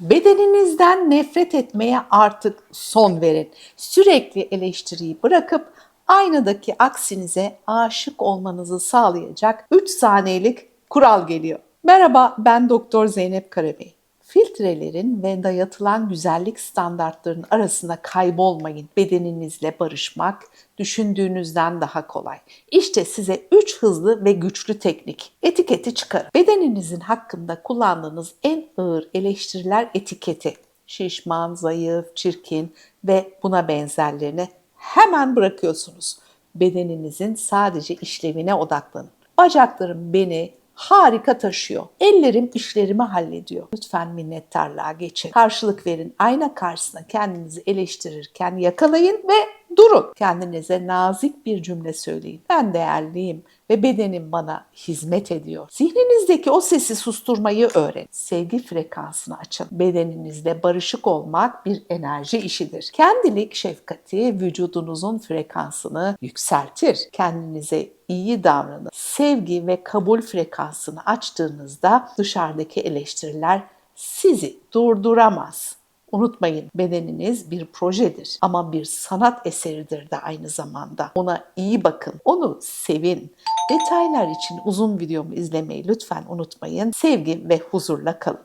Bedeninizden nefret etmeye artık son verin. Sürekli eleştiriyi bırakıp aynadaki aksinize aşık olmanızı sağlayacak 3 saniyelik kural geliyor. Merhaba ben Doktor Zeynep Karabey. Filtrelerin ve dayatılan güzellik standartlarının arasında kaybolmayın. Bedeninizle barışmak düşündüğünüzden daha kolay. İşte size 3 hızlı ve güçlü teknik. Etiketi çıkarın. Bedeninizin hakkında kullandığınız en ağır eleştiriler etiketi. Şişman, zayıf, çirkin ve buna benzerlerini hemen bırakıyorsunuz. Bedeninizin sadece işlevine odaklanın. Bacaklarım beni harika taşıyor. Ellerim işlerimi hallediyor. Lütfen minnettarlığa geçin. Karşılık verin. Ayna karşısında kendinizi eleştirirken yakalayın ve durun. Kendinize nazik bir cümle söyleyin. Ben değerliyim ve bedenim bana hizmet ediyor. Zihninizdeki o sesi susturmayı öğrenin. Sevgi frekansını açın. Bedeninizle barışık olmak bir enerji işidir. Kendilik şefkati vücudunuzun frekansını yükseltir. Kendinize iyi davranın. Sevgi ve kabul frekansını açtığınızda dışarıdaki eleştiriler sizi durduramaz. Unutmayın bedeniniz bir projedir ama bir sanat eseridir de aynı zamanda. Ona iyi bakın, onu sevin. Detaylar için uzun videomu izlemeyi lütfen unutmayın. Sevgi ve huzurla kalın.